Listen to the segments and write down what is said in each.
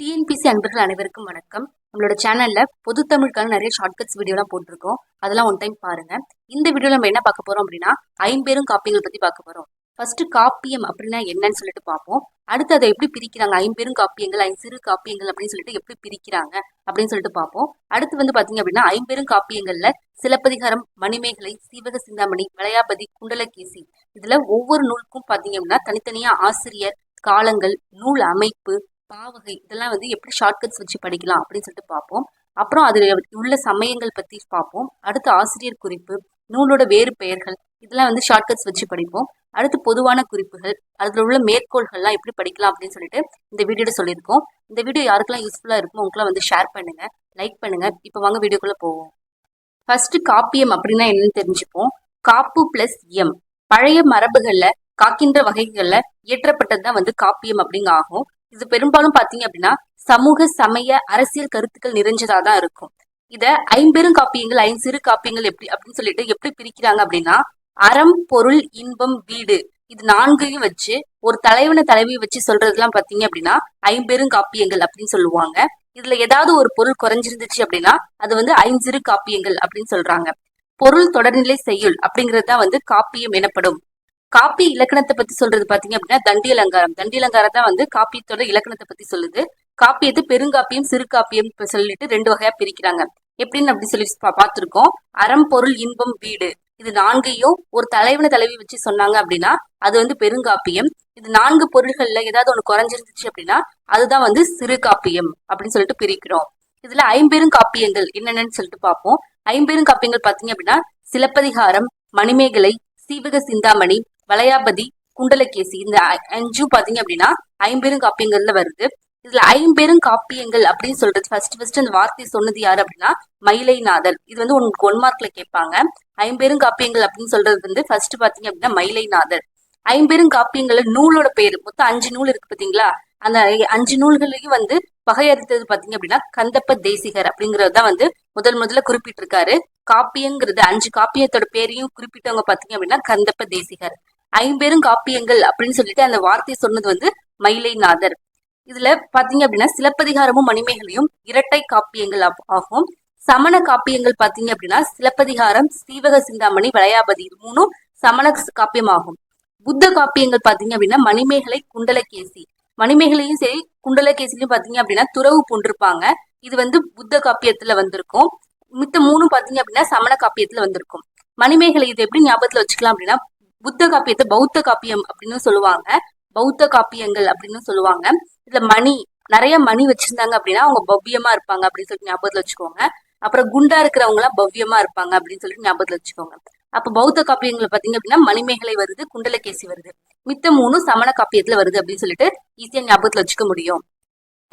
TNPSC அன்பர்கள் அனைவருக்கும் வணக்கம். நம்மளோட சேனல்ல பொது தமிழுக்கான நிறைய ஷார்ட்கட்ஸ் வீடியோலாம் போட்டிருக்கோம். அதெல்லாம் ஒன் டைம் பாருங்க. இந்த வீடியோல நம்ம என்ன பார்க்க போறோம் அப்படின்னா ஐம்பெரும் காப்பியங்கள் பத்தி பார்க்க போறோம். ஃபர்ஸ்ட் காப்பியம் அப்படின்னா என்னன்னு சொல்லிட்டு பார்ப்போம். அடுத்து அதை எப்படி பிரிக்கிறாங்க? ஐம்பெரும் காப்பியங்கள் சிறு காப்பியங்கள் அப்படின்னு சொல்லிட்டு எப்படி பிரிக்கிறாங்க? அப்படின்னு சொல்லிட்டு பார்ப்போம். அடுத்து வந்து பாத்தீங்க அப்படின்னா ஐம்பெரும் காப்பியங்கள்ல சிலப்பதிகாரம் மணிமேகலை சீவக சிந்தாமணி வளையாபதி குண்டலகேசி. இதுல ஒவ்வொரு நூலுக்கும் பாத்தீங்க அப்படின்னா தனித்தனியா ஆசிரியர் காலங்கள் நூல் அமைப்பு பாவகை இதெல்லாம் வந்து எப்படி ஷார்ட்கட்ஸ் வச்சு படிக்கலாம் அப்படின்னு சொல்லிட்டு பார்ப்போம். அப்புறம் அதில் உள்ள சமயங்கள் பற்றி பார்ப்போம். அடுத்து ஆசிரியர் குறிப்பு நூலோட வேறு பெயர்கள் இதெல்லாம் வந்து ஷார்ட்கட்ஸ் வச்சு படிப்போம். அடுத்து பொதுவான குறிப்புகள் அதில் உள்ள மேற்கோள்கள்லாம் எப்படி படிக்கலாம் அப்படின்னு சொல்லிட்டு இந்த வீடியோட சொல்லியிருக்கோம். இந்த வீடியோ யாருக்கெல்லாம் யூஸ்ஃபுல்லாக இருக்குமோ உங்களுக்குலாம் வந்து ஷேர் பண்ணுங்க லைக் பண்ணுங்க. இப்போ வாங்க வீடியோக்குள்ளே போவோம். ஃபர்ஸ்ட் காப்பியம் அப்படின்னா என்னன்னு தெரிஞ்சுப்போம். காப்பு பிளஸ் எம் பழைய மரபுகளில் காக்கின்ற வகைகளில் இயற்றப்பட்டது தான் வந்து காப்பியம் அப்படிங்க ஆகும். இது பெரும்பாலும் பாத்தீங்க அப்படின்னா சமூக சமய அரசியல் கருத்துக்கள் நிறைஞ்சதா தான் இருக்கும். இத ஐம்பெரும் காப்பியங்கள் ஐஞ்சிறு காப்பியங்கள் எப்படி அப்படின்னு சொல்லிட்டு எப்படி பிரிக்கிறாங்க அப்படின்னா அறம் பொருள் இன்பம் வீடு இது நான்கையும் வச்சு ஒரு தலைவனை தலைவியை வச்சு சொல்றதுலாம் பாத்தீங்க அப்படின்னா ஐம்பெரும் காப்பியங்கள் அப்படின்னு சொல்லுவாங்க. இதுல ஏதாவது ஒரு பொருள் குறைஞ்சிருந்துச்சு அப்படின்னா அது வந்து ஐஞ்சிறு காப்பியங்கள் அப்படின்னு சொல்றாங்க. பொருள் தொடர்நிலை செய்யுள் அப்படிங்கிறது தான் வந்து காப்பியம் எனப்படும். காப்பி இலக்கணத்தை பத்தி சொல்றது பாத்தீங்க அப்படின்னா தண்டி அலங்காரம் தண்டி அலங்காரம் தான் வந்து காப்பியத்தோட இலக்கணத்தை பத்தி சொல்லுது. காப்பியத்தை பெருங்காப்பியம் சிறு காப்பியம் சொல்லிட்டு ரெண்டு வகையா பிரிக்கிறாங்க. எப்படின்னு அப்படி சொல்லி பா- பார்த்திருக்கோம். அறம் பொருள் இன்பம் வீடு. இது நான்கையும் ஒரு தலைவனை தலைவி வச்சு சொன்னாங்க அப்படின்னா அது வந்து பெருங்காப்பியம். இது நான்கு பொருள்கள்ல ஏதாவது ஒண்ணு குறைஞ்சிருந்துச்சு அப்படின்னா அதுதான் வந்து சிறு காப்பியம் அப்படின்னு சொல்லிட்டு பிரிக்கிறோம். இதுல ஐம்பெரும் காப்பியங்கள் என்னென்னு சொல்லிட்டு பார்ப்போம். ஐம்பெரும் காப்பியங்கள் பாத்தீங்க அப்படின்னா சிலப்பதிகாரம் மணிமேகலை சீவக சிந்தாமணி வளையாபதி குண்டலகேசி இந்த அஞ்சும் பாத்தீங்க அப்படின்னா ஐம்பெரும் காப்பியங்கள்ல வருது. இதுல ஐம்பெரும் காப்பியங்கள் அப்படின்னு சொல்றது ஃபர்ஸ்ட் ஃபர்ஸ்ட் அந்த வார்த்தை சொன்னது யாரு அப்படின்னா மயிலைநாதர். இது வந்து உங்களுக்கு ஒன் மார்க்ல கேட்பாங்க. ஐம்பெரும் காப்பியங்கள் அப்படின்னு சொல்றது வந்து ஃபர்ஸ்ட் பாத்தீங்க அப்படின்னா மயிலைநாதர். ஐம்பெரும் காப்பியங்கள்ல நூலோட பேர் மொத்தம் அஞ்சு நூல் இருக்கு பாத்தீங்களா? அந்த அஞ்சு நூல்களையும் வந்து பகையறுத்தது பாத்தீங்க அப்படின்னா கந்தப்ப தேசிகர் அப்படிங்கிறது தான் வந்து முதல் முதல்ல குறிப்பிட்டிருக்காரு. காப்பியங்கிறது அஞ்சு காப்பியத்தோட பேரையும் குறிப்பிட்டவங்க பாத்தீங்க அப்படின்னா கந்தப்ப தேசிகர். ஐம்பெரும் காப்பியங்கள் அப்படின்னு சொல்லிட்டு அந்த வார்த்தை சொன்னது வந்து மயிலைநாதர். இதுல பாத்தீங்க அப்படின்னா சிலப்பதிகாரமும் மணிமேகலையும் இரட்டை காப்பியங்கள் ஆகும். சமண காப்பியங்கள் பாத்தீங்க அப்படின்னா சிலப்பதிகாரம் சீவக சிந்தாமணி வளையாபதி இது மூணும் சமண காப்பியமாகும். காப்பியம் ஆகும் புத்த காப்பியங்கள் பாத்தீங்க அப்படின்னா மணிமேகலை குண்டலகேசி. மணிமேகலையும் சரி குண்டலகேசிலையும் பாத்தீங்க அப்படின்னா துறவு பூண்டிருப்பாங்க. இது வந்து புத்த காப்பியத்துல வந்திருக்கும். மித்த மூணும் பாத்தீங்க அப்படின்னா சமண காப்பியத்துல வந்திருக்கும். மணிமேகலை இது எப்படி ஞாபகத்துல வச்சுக்கலாம் அப்படின்னா புத்த காப்பியத்தை பௌத்த காப்பியம் அப்படின்னு சொல்லுவாங்க. பௌத்த காப்பியங்கள் அப்படின்னு சொல்லுவாங்க. இதுல மணி நிறைய மணி வச்சிருந்தாங்க அப்படின்னா அவங்க பவ்யமா இருப்பாங்க அப்படின்னு சொல்லிட்டு ஞாபகத்துல வச்சுக்கோங்க. அப்புறம் குண்டா இருக்கிறவங்க எல்லாம் பவ்யமா இருப்பாங்க அப்படின்னு சொல்லிட்டு ஞாபகத்துல வச்சுக்கோங்க. அப்ப பௌத்த காப்பியங்களை பாத்தீங்க அப்படின்னா மணிமேகலை வருது குண்டலகேசி வருது. மித்த மூணும் சமண காப்பியத்துல வருது அப்படின்னு சொல்லிட்டு ஈஸியா ஞாபகத்துல வச்சுக்க முடியும்.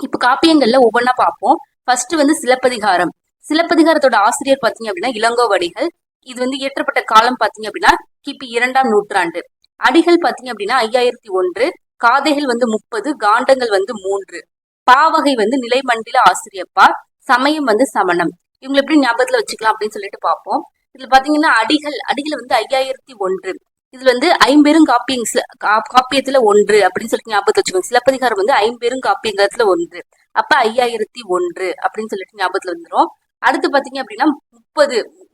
இப்ப காப்பியங்கள்ல ஒவ்வொன்னா பார்ப்போம். ஃபர்ஸ்ட் வந்து சிலப்பதிகாரம். சிலப்பதிகாரத்தோட ஆசிரியர் பாத்தீங்க அப்படின்னா இளங்கோவடிகள் இது வந்து இயற்றப்பட்ட காலம் பாத்தீங்க அப்படின்னா கிபி இரண்டாம் நூற்றாண்டு. அடிகள் பாத்தீங்க அப்படின்னா ஐயாயிரத்தி ஒன்று காதைகள் வந்து முப்பது காண்டங்கள் வந்து மூன்று. பாவகை வந்து நிலைமண்டில ஆசிரியப்பா சமயம் வந்து சமணம். இவங்களை எப்படி ஞாபகத்துல வச்சுக்கலாம் அப்படின்னு சொல்லிட்டு பார்ப்போம் இதுல பாத்தீங்கன்னா அடிகள் அடிகள் வந்து ஐயாயிரத்தி ஒன்று. இதுல வந்து ஐம்பெரும் காப்பியங் கா- காப்பியத்துல ஒன்று அப்படின்னு சொல்லிட்டு ஞாபகத்துல வச்சுக்கோங்க. சிலப்பதிகாரம் வந்து ஐம்பெரும் காப்பியங்கத்துல ஒன்று. அப்ப ஐயாயிரத்தி ஒன்று அப்படின்னு சொல்லிட்டு ஞாபகத்துல வந்துரும். அடுத்து பாத்தீங்க அப்படின்னா முப்பது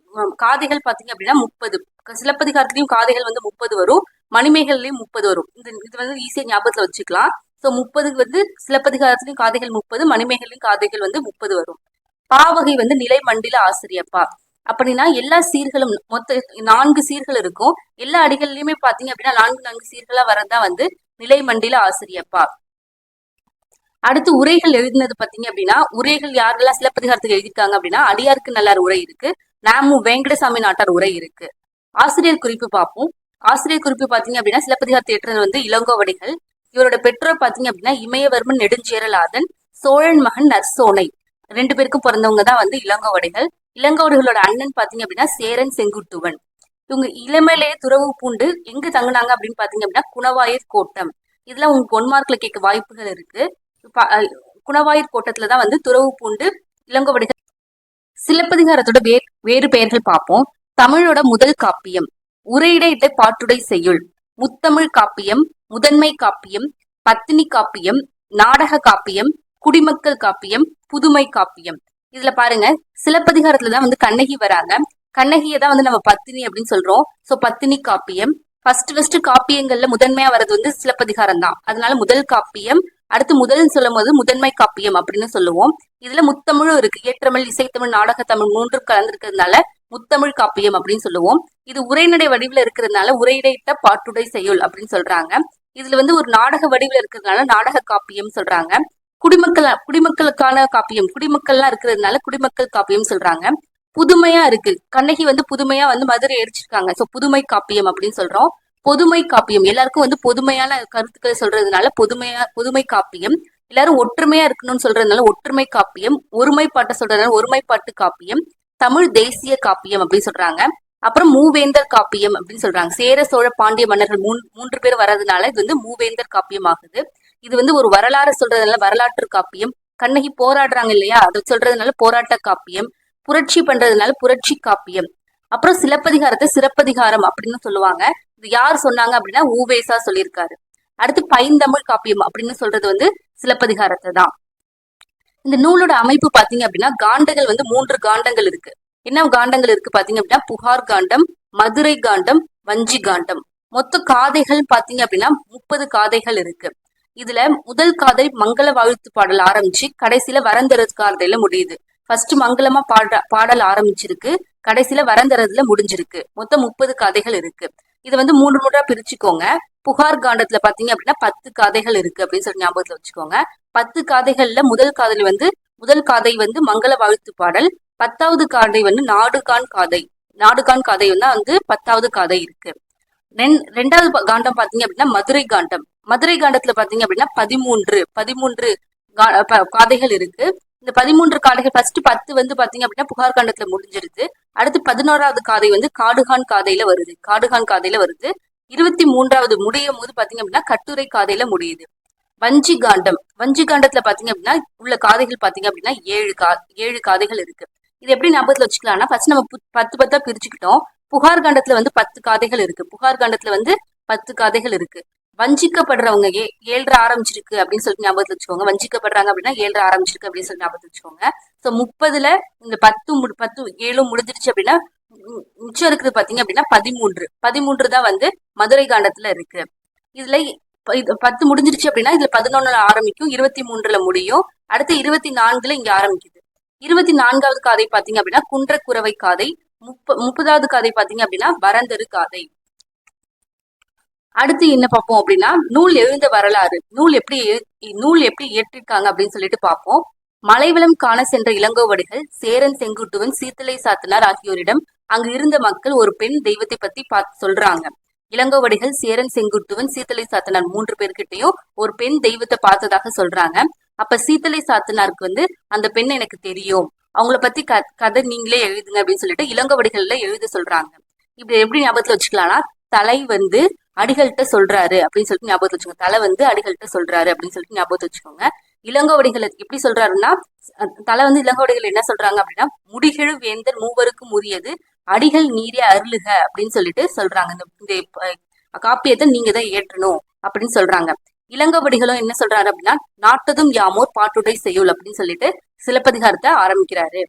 காதைகள் பாத்தீங்க அப்படின்னா முப்பது. சிலப்பதிகாரத்திலயும் காதைகள் வந்து முப்பது வரும். மணிமேகலையும் முப்பது வரும். இந்த இது வந்து ஈஸியா ஞாபகத்துல வச்சுக்கலாம். ஸோ முப்பதுக்கு வந்து சிலப்பதிகாரத்திலயும் காதைகள் முப்பது மணிமேகலையும் காதைகள் வந்து முப்பது வரும். பாவகை வந்து நிலை மண்டில ஆசிரியப்பா. அப்படின்னா எல்லா சீர்களும் மொத்த நான்கு சீர்கள் இருக்கும். எல்லா அடிகள்லயுமே பாத்தீங்க அப்படின்னா நான்கு நான்கு சீர்களா வரதா வந்து நிலை மண்டில ஆசிரியப்பா. அடுத்து உரைகள் எழுதினது பாத்தீங்க அப்படின்னா உரைகள் யாரெல்லாம் சிலப்பதிகாரத்துக்கு எழுதியிருக்காங்க அப்படின்னா அடியாருக்கு நல்லார் உரை இருக்கு. நாமு வெங்கடசாமி நாட்டார் உரை இருக்கு. ஆசிரியர் குறிப்பு பார்ப்போம். ஆசிரியர் குறிப்பு பாத்தீங்க அப்படின்னா சிலப்பதிகார தேற்றன் வந்து இளங்கோவடிகள். இவரோட பெற்றோர் பாத்தீங்க அப்படின்னா இமயவர்மன் நெடுஞ்சேரலாதன் சோழன் மகன் நர்சோனை ரெண்டு பேருக்கும் பிறந்தவங்க தான் வந்து இளங்கோவடிகள். இளங்கோவடிகளோட அண்ணன் பாத்தீங்க அப்படின்னா சேரன் செங்குட்டுவன். இவங்க இளமையிலேயே துறவு பூண்டு எங்க தங்குனாங்க அப்படின்னு பாத்தீங்க அப்படின்னா குணவாயர் கோட்டம். இதுல உங்களுக்கு ஒன் மார்க்ல கேட்க வாய்ப்புகள் இருக்கு. ப- அஹ் கோட்டத்துல தான் வந்து துறவு பூண்டு இளங்கோவடிகள் சிலப்பதிகாரத்தோட வேறு வேறு பெயர்கள் பார்ப்போம். தமிழோட முதல் காப்பியம் உரையிட உரையிடை பாட்டுடை செய்யுள். முத்தமிழ் காப்பியம் முதன்மை காப்பியம் பத்தினி காப்பியம் நாடக காப்பியம் குடிமக்கள் காப்பியம் புதுமை காப்பியம். இதுல பாருங்க சிலப்பதிகாரத்துல தான் வந்து கண்ணகி வராங்க. கண்ணகியை தான் வந்து நம்ம பத்தினி அப்படின்னு சொல்றோம். சோ பத்தினி காப்பியம் ஃபர்ஸ்ட் ஃபர்ஸ்ட் காப்பியங்கள்ல முதன்மையா வர்றது வந்து சிலப்பதிகாரம் தான். அதனால முதல் காப்பியம் அடுத்து முதல்னு சொல்லும் போது முதன்மை காப்பியம் அப்படின்னு சொல்லுவோம். இதுல முத்தமிழும் இருக்கு. ஏற்றமிழ் இசைத்தமிழ் நாடகத்தமிழ் மூன்று கலந்துருக்கிறதுனால முத்தமிழ் காப்பியம் அப்படின்னு சொல்லுவோம். இது உரைநடை வடிவில் இருக்கிறதுனால உரையிடைத்த பாட்டுடை செயல் அப்படின்னு சொல்றாங்க. இதுல வந்து ஒரு நாடக வடிவில் இருக்கிறதுனால நாடக காப்பியம் சொல்றாங்க. குடிமக்கள் குடிமக்களுக்கான காப்பியம் குடிமக்கள்லாம் இருக்கிறதுனால குடிமக்கள் காப்பியம் சொல்றாங்க. புதுமையா இருக்கு. கண்ணகி வந்து புதுமையா வந்து மதுரை எரிச்சிருக்காங்க சோ புதுமை காப்பியம் அப்படின்னு சொல்றோம். பொதுமை காப்பியம். எல்லாருக்கும் வந்து பொதுமையான கருத்துக்களை சொல்றதுனால பொதுமையா பொதுமை காப்பியம். எல்லாரும் ஒற்றுமையா இருக்கணும்னு சொல்றதுனால ஒற்றுமை காப்பியம் ஒருமைப்பாட்டை சொல்றதுனால ஒருமைப்பாட்டு காப்பியம் தமிழ் தேசிய காப்பியம் அப்படின்னு சொல்றாங்க. அப்புறம் மூவேந்தர் காப்பியம் அப்படின்னு சொல்றாங்க. சேர சோழ பாண்டிய மன்னர்கள் மூன் மூன்று பேர் வர்றதுனால இது வந்து மூவேந்தர் காப்பியம் ஆகுது. இது வந்து ஒரு வரலாறு சொல்றதுனால வரலாற்று காப்பியம். கண்ணகி போராடுறாங்க இல்லையா? அதை சொல்றதுனால போராட்ட காப்பியம். புரட்சி பண்றதுனால புரட்சி காப்பியம். அப்புறம் சிலப்பதிகாரத்தை சிறப்பதிகாரம் அப்படின்னு சொல்லுவாங்க. இது யார் சொன்னாங்க அப்படின்னா ஊவேசா சொல்லியிருக்காரு. அடுத்து பைந்தமிழ் காப்பியம் அப்படின்னு சொல்றது வந்து சிலப்பதிகாரத்தை தான். இந்த நூலோட அமைப்பு பாத்தீங்க அப்படின்னா காண்டங்கள் வந்து மூன்று காண்டங்கள் இருக்கு. என்ன காண்டங்கள் இருக்கு பாத்தீங்க அப்படின்னா புகார் காண்டம் மதுரை காண்டம் வஞ்சி காண்டம். மொத்த காதைகள் பாத்தீங்க அப்படின்னா முப்பது காதைகள் இருக்கு. இதுல முதல் காதை மங்கள வாழ்த்து பாடல் ஆரம்பிச்சு கடைசியில வரந்தரது காதையில முடியுது. ஃபர்ஸ்ட் மங்களமா பாட பாடல் ஆரம்பிச்சிருக்கு. கடைசியில வரந்தரதுல முடிஞ்சிருக்கு. மொத்தம் முப்பது கதைகள் இருக்கு. இது வந்து மூன்று மூன்றா பிரிச்சுக்கோங்க. புகார் காண்டத்துல பாத்தீங்க அப்படின்னா பத்து கதைகள் இருக்கு அப்படின்னு சொல்லி ஞாபகத்துல வச்சுக்கோங்க. பத்து கதைகள்ல முதல் காதல் வந்து முதல் காதை வந்து மங்கள வாழ்த்து பாடல். பத்தாவது காதை வந்து நாடுகான் காதை. நாடுகான் காதை வந்து பத்தாவது காதை இருக்கு. ரெண்டாவது காண்டம் பாத்தீங்க அப்படின்னா மதுரை காண்டம். மதுரை காண்டத்துல பாத்தீங்க அப்படின்னா பதிமூன்று பதிமூன்று காதைகள் இருக்கு. இந்த பதிமூன்று காதைகள் ஃபர்ஸ்ட் பத்து வந்து பாத்தீங்க அப்படின்னா புகார் காண்டத்துல முடிஞ்சிருது. அடுத்து பதினோராவது காதை வந்து காடுகான் காதையில வருது. காடுகான் காதையில வருது. இருபத்தி மூன்றாவது முடியும் போது பாத்தீங்க அப்படின்னா கட்டுரை காதையில முடியுது. வஞ்சி காண்டம். வஞ்சி காண்டத்துல பாத்தீங்க அப்படின்னா உள்ள காதைகள் பாத்தீங்க அப்படின்னா ஏழு கா ஏழு காதைகள் இருக்கு. இது எப்படி ஞாபகத்துல வச்சுக்கலாம்னா ஃபர்ஸ்ட் நம்ம பத்து பத்தா பிரிச்சுக்கிட்டோம். புகார் காண்டத்துல வந்து பத்து காதைகள் இருக்கு. புகார் காண்டத்துல வந்து பத்து காதைகள் இருக்கு. வஞ்சிக்கப்படுறவங்க ஏ ஏழரை ஆரம்பிச்சிருக்கு அப்படின்னு சொல்லிட்டு ஞாபகத்தில் வச்சுக்கோங்க. வஞ்சிக்கப்படுறாங்க அப்படின்னா ஏழரை ஆரம்பிச்சிருக்கு அப்படின்னு சொல்லி ஞாபகத்தில் வச்சுக்கோங்க. ஸோ முப்பதுல இந்த பத்து மு பத்து ஏழும் முடிஞ்சிருச்சு அப்படின்னா மிச்சம் இருக்குது பாத்தீங்க அப்படின்னா பதிமூன்று. பதிமூன்று தான் வந்து மதுரை காண்டத்துல இருக்கு. இதுல பத்து முடிஞ்சிருச்சு அப்படின்னா இதுல பதினொன்னுல ஆரம்பிக்கும் இருபத்தி மூன்றுல முடியும். அடுத்து இருபத்தி நான்குல இங்க ஆரம்பிக்குது. இருபத்தி நான்காவது காதை பாத்தீங்க அப்படின்னா குன்றக்குறவை காதை முப்ப முப்பதாவது காதை பாத்தீங்க அப்படின்னா வரந்தரு காதை. அடுத்து என்ன பார்ப்போம் அப்படின்னா நூல் எழுந்த வரலாறு. நூல் எப்படி நூல் எப்படி இயற்றிருக்காங்க அப்படின்னு சொல்லிட்டு பார்ப்போம். மலைவளம் காண சென்ற இளங்கோவடிகள் சேரன் செங்குட்டுவன் சீத்தலை சாத்தனார் ஆகியோரிடம் அங்கு இருந்த மக்கள் ஒரு பெண் தெய்வத்தை பத்தி பார்த்து சொல்றாங்க. இளங்கோவடிகள் சேரன் செங்குட்டுவன் சீத்தலை சாத்தனார் மூன்று பேர்கிட்டையும் ஒரு பெண் தெய்வத்தை பார்த்ததாக சொல்றாங்க. அப்ப சீத்தலை சாத்தனாருக்கு வந்து அந்த பெண் எனக்கு தெரியும். அவங்கள பத்தி க கதை நீங்களே எழுதுங்க அப்படின்னு சொல்லிட்டு இளங்கோவடிகள்ல எழுத சொல்றாங்க. இப்படி எப்படி ஞாபகத்துல வச்சுக்கலாம்னா தலை வந்து அடிகள்கிட்ட சொல்றாரு அப்படின்னு சொல்லிட்டு ஞாபகத்தை வச்சுக்கோங்க. தலை வந்து அடிகள்கிட்ட சொல்றாரு அப்படின்னு சொல்லிட்டு ஞாபகத்தை வச்சுக்கோங்க. இளங்கோவடிகள் எப்படி சொல்றாருன்னா தலை வந்து இளங்கோவடிகள் என்ன சொல்றாங்க அப்படின்னா முடிகெழு வேந்தர் மூவருக்கும் உரியது அடிகள் நீரே அருளுக அப்படின்னு சொல்லிட்டு சொல்றாங்க. இந்த காப்பியத்தை நீங்க தான் ஏற்றணும் அப்படின்னு சொல்றாங்க. இளங்கோவடிகளும் என்ன சொல்றாரு அப்படின்னா நாட்டதும் யாமோர் பாட்டுடை செய்யுள் அப்படின்னு சொல்லிட்டு சிலப்பதிகாரத்தை ஆரம்பிக்கிறாரு.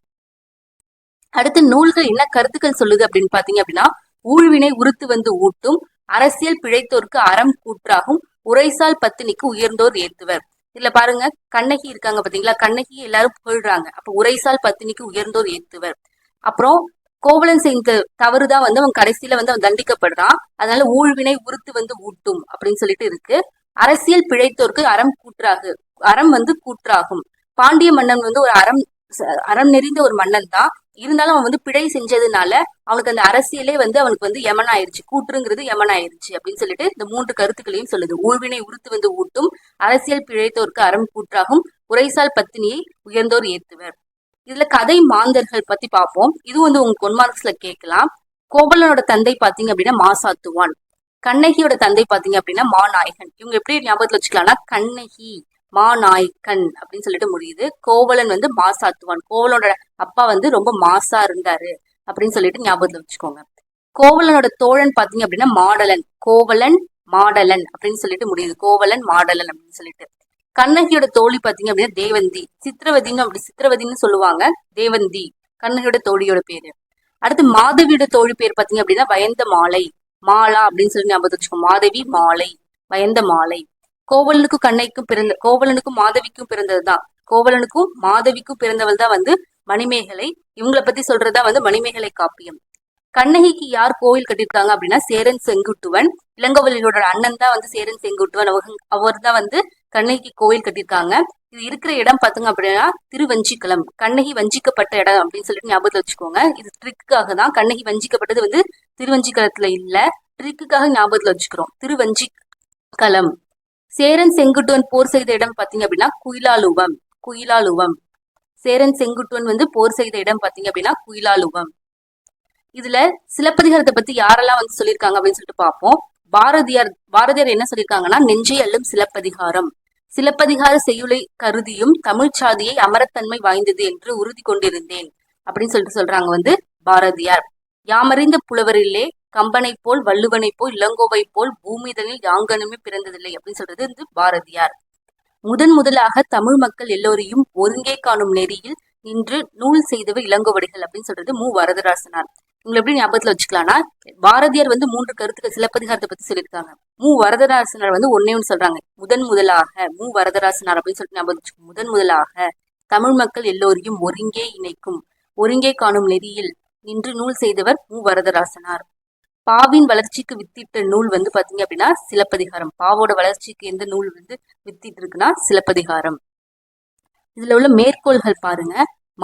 அடுத்து நூல்கள் என்ன கருத்துக்கள் சொல்லுது அப்படின்னு பாத்தீங்க அப்படின்னா ஊழ்வினை உறுத்து வந்து ஊட்டும் அரசியல் பிழைத்தோருக்கு அறம் கூற்றாகும். உரைசால் பத்தினிக்கு உயர்ந்தோர் ஏத்துவர். இதுல பாருங்க கண்ணகி இருக்காங்க பாத்தீங்களா? கண்ணகி எல்லாரும் புகழ்றாங்க. அப்ப உரைசால் பத்தினிக்கு உயர்ந்தோர் ஏத்துவர். அப்புறம் கோவலன் செய்த தவறுதான் வந்து அவன் கடைசியில வந்து அவன் தண்டிக்கப்படுறான். அதனால ஊழ்வினை உறுத்து வந்து ஊட்டும் அப்படின்னு சொல்லிட்டு இருக்கு. அரசியல் பிழைத்தோருக்கு அறம் கூற்றாகு அறம் வந்து கூற்றாகும். பாண்டிய மன்னன் வந்து ஒரு அறம் அறம் நெறிந்த ஒரு மன்னன் தான். இருந்தாலும் அவன் வந்து பிழை செஞ்சதுனால அவனுக்கு அந்த அரசியலே வந்து அவனுக்கு வந்து யமன் ஆயிருச்சு கூற்றுங்கிறது யமன் ஆயிருச்சு அப்படின்னு சொல்லிட்டு இந்த மூன்று கருத்துக்களையும் சொல்லுது. ஊழ்வினை உறுத்து வந்து ஊட்டும் அரசியல் பிழைத்தோருக்கு அறம் கூற்றாகும் உரைசால் பத்தினியை உயர்ந்தோர் ஏத்துவர். இதுல கதை மாந்தர்கள் பத்தி பார்ப்போம். இது வந்து உங்க கொன்மார்க்ஸ்ல கேட்கலாம். கோவலனோட தந்தை பாத்தீங்க அப்படின்னா மாசாத்துவான் கண்ணகியோட தந்தை பாத்தீங்க அப்படின்னா மாநாயகன் இவங்க எப்படி ஞாபகத்துல வச்சுக்கலாம்னா கண்ணகி. மாநாய்க்கன் அப்படின்னு சொல்லிட்டு முடியுது. கோவலன் வந்து மாசாத்துவான் கோவலனோட அப்பா வந்து ரொம்ப மாசா இருந்தாரு அப்படின்னு சொல்லிட்டு ஞாபகத்துல வச்சுக்கோங்க. கோவலனோட தோழன் பாத்தீங்க அப்படின்னா மாடலன். கோவலன் மாடலன் அப்படின்னு சொல்லிட்டு முடியுது. கோவலன் மாடலன் அப்படின்னு சொல்லிட்டு. கண்ணகியோட தோழி பாத்தீங்க அப்படின்னா தேவந்தி. சித்திரவதின்னு அப்படி சித்திரவதின்னு சொல்லுவாங்க. தேவந்தி. கண்ணகியோட தோழியோட பேரு. அடுத்து மாதவியோட தோழி பேர் பாத்தீங்க அப்படின்னா வயந்த மாலை. மாலா அப்படின்னு சொல்லி ஞாபகம் வச்சுக்கோ மாதவி மாலை வயந்த மாலை. கோவலனுக்கும் கண்ணைக்கும் பிறந்த கோவலனுக்கும் மாதவிக்கும் பிறந்ததுதான். கோவலனுக்கும் மாதவிக்கும் பிறந்தவள் தான் வந்து மணிமேகலை. இவங்களை பத்தி சொல்றதா வந்து மணிமேகலை காப்பியம். கண்ணகிக்கு யார் கோவில் கட்டியிருக்காங்க அப்படின்னா சேரன் செங்குட்டுவன். இளங்கோவலியோட அண்ணன் தான் வந்து சேரன் செங்குட்டுவன். அவர் தான் வந்து கண்ணகிக்கு கோவில் கட்டியிருக்காங்க. இது இருக்கிற இடம் பாத்தீங்க அப்படின்னா திருவஞ்சிக்கலம். கண்ணகி வஞ்சிக்கப்பட்ட இடம் அப்படின்னு சொல்லிட்டு ஞாபகத்துல வச்சுக்கோங்க. இது ட்ரிக்காக தான் கண்ணகி வஞ்சிக்கப்பட்டது வந்து திருவஞ்சிக்கலத்துல இல்ல. ட்ரிக்குக்காக ஞாபகத்துல வச்சுக்கிறோம். திருவஞ்சிக்கலம். சேரன் செங்குட்டுவன் போர் செய்த இடம் பாத்தீங்க அப்படின்னா குயிலாலுவம். குயிலாலுவம். சேரன் செங்குட்டுவன் வந்து போர் செய்த இடம் பாத்தீங்க அப்படின்னா குயிலாலுவம். இதுல சிலப்பதிகாரத்தை பத்தி யாரெல்லாம் வந்து சொல்லியிருக்காங்க அப்படின்னு சொல்லிட்டு பார்ப்போம். பாரதியார் பாரதியார் என்ன சொல்லியிருக்காங்கன்னா நெஞ்சை அள்ளும் சிலப்பதிகாரம். சிலப்பதிகார செய்யுளை கருதியும் தமிழ் சாதியை அமரத்தன்மை வாய்ந்தது என்று உறுதி கொண்டிருந்தேன். அப்படின்னு சொல்லிட்டு சொல்றாங்க வந்து பாரதியார். யாமறிந்த புலவரிலே கம்பனை போல் வள்ளுவனை போல் இளங்கோவை போல் பூமிதனில் யாங்கனுமே பிறந்ததில்லை அப்படின்னு சொல்றது வந்து பாரதியார். முதன் முதலாக தமிழ் மக்கள் எல்லோரையும் ஒருங்கே காணும் நெறியில் நின்று நூல் செய்தவை இளங்கோவடிகள் அப்படின்னு சொல்றது மு. வரதராசனார். உங்களை எப்படி ஞாபகத்துல வச்சுக்கலாம்னா பாரதியார் வந்து மூன்று கருத்துக்கள் சிலப்பதிகாரத்தை பத்தி சொல்லியிருக்காங்க. மு. வரதராசனார் வந்து ஒன்னே ஒன்று சொல்றாங்க. முதன் முதலாக மு. வரதராசனார் அப்படின்னு சொல்லிட்டு ஞாபகம் வச்சுக்கோங்க. முதன் முதலாக தமிழ் மக்கள் எல்லோரையும் ஒருங்கே இணைக்கும் ஒருங்கே காணும் நெறியில் நின்று நூல் செய்தவர் மு. வரதராசனார். பாவின் வளர்ச்சிக்கு வித்திட்ட நூல் வந்து பாத்தீங்க அப்படின்னா சிலப்பதிகாரம். பாவோட வளர்ச்சிக்கு எந்த நூல் வந்து வித்திட்டு இருக்குன்னா சிலப்பதிகாரம். இதுல உள்ள மேற்கோள்கள் பாருங்க.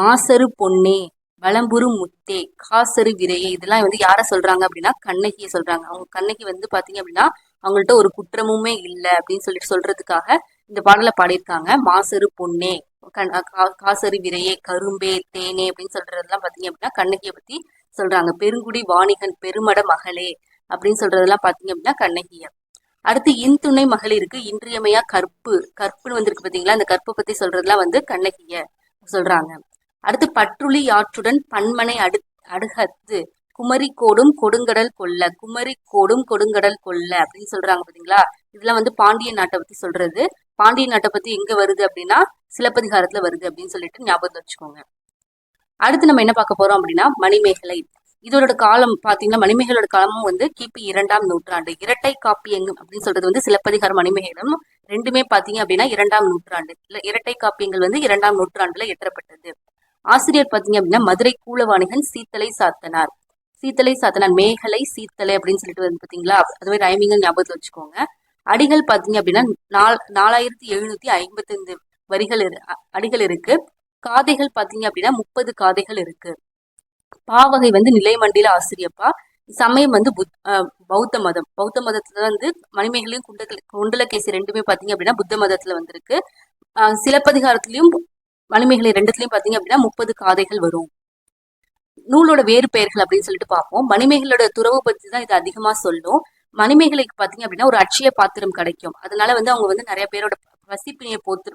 மாசரு பொன்னே வளம்புரு முத்தே காசரு விரையே. இதெல்லாம் வந்து யார சொல்றாங்க அப்படின்னா கண்ணகியை சொல்றாங்க. அவங்க கண்ணகி வந்து பாத்தீங்க அப்படின்னா அவங்கள்ட்ட ஒரு குற்றமுமே இல்லை அப்படின்னு சொல்லிட்டு சொல்றதுக்காக இந்த பாடலை பாடியிருக்காங்க. மாசரு பொன்னே காசரு விரையே கரும்பே தேனே அப்படின்னு சொல்றதெல்லாம் பாத்தீங்க அப்படின்னா கண்ணகியை பத்தி சொல்றாங்க பெருங்குடி வாணிகன் பெருமட மகளே அப்படின்னு சொல்றதெல்லாம் பாத்தீங்க அப்படின்னா கண்ணகிய. அடுத்து இன்துணை மகளிருக்கு இன்றியமையா கற்பு கற்புன்னு வந்திருக்கு பாத்தீங்களா? அந்த கற்பை பத்தி சொல்றதெல்லாம் வந்து கண்ணகிய சொல்றாங்க. அடுத்து பற்றுளி ஆற்றுடன் பன்மனை அடு அடுகத்து குமரி கோடும் கொடுங்கடல் கொல்ல குமரி கோடும் கொடுங்கடல் கொல்ல அப்படின்னு சொல்றாங்க பாத்தீங்களா? இதெல்லாம் வந்து பாண்டிய நாட்டை பத்தி சொல்றது. பாண்டிய நாட்டை பத்தி எங்க வருது அப்படின்னா சிலப்பதிகாரத்துல வருது அப்படின்னு சொல்லிட்டு ஞாபகத்தை வச்சுக்கோங்க. அடுத்து நம்ம என்ன பார்க்க போறோம் அப்படின்னா மணிமேகலை. இதோட காலம் பாத்தீங்கன்னா மணிமேகலோட காலமும் வந்து கிபி இரண்டாம் நூற்றாண்டு. இரட்டை காப்பியங்கம் அப்படின்னு சொல்றது வந்து சிலப்பதிகாரம் மணிமேகலம் ரெண்டுமே பாத்தீங்க அப்படின்னா இரண்டாம் நூற்றாண்டு. இல்ல இரட்டை காப்பியங்கள் வந்து இரண்டாம் நூற்றாண்டுல எட்டப்பட்டது. ஆசிரியர் பாத்தீங்க அப்படின்னா மதுரை கூலவாணிகன் சீத்தலை சாத்தனார். சீத்தலை சாத்தனார் மேகலை சீத்தலை அப்படின்னு சொல்லிட்டு வந்து பாத்தீங்களா அதுவே ரைமிங் ஞாபகத்தில் வச்சுக்கோங்க. அடிகள் பாத்தீங்க அப்படின்னா நால் நாலாயிரத்தி எழுநூத்தி ஐம்பத்தி ஐந்து வரிகள் அடிகள் இருக்கு. காதைகள் பார்த்தீங்க அப்படின்னா முப்பது காதைகள் இருக்கு. பாவகை வந்து நிலைமண்டில ஆசிரியப்பா. சமயம் வந்து புத் பௌத்த மதம். பௌத்த மதத்துல வந்து மணிமேகலையும் குண்டல குண்டலகேசி ரெண்டுமே பார்த்தீங்க அப்படின்னா புத்த மதத்துல வந்திருக்கு. சிலப்பதிகாரத்திலையும் மணிமேகலை ரெண்டுத்துலையும் பார்த்தீங்க அப்படின்னா முப்பது காதைகள் வரும். நூலோட வேறு பெயர்கள் அப்படின்னு சொல்லிட்டு பார்ப்போம் மணிமேகலோட துறவு பற்றி தான் இது அதிகமாக சொல்லும். மணிமேகலைக்கு பார்த்தீங்க அப்படின்னா ஒரு அட்சய பாத்திரம் கிடைக்கும். அதனால வந்து அவங்க வந்து நிறைய பேரோட பசிப்பினியை போத்து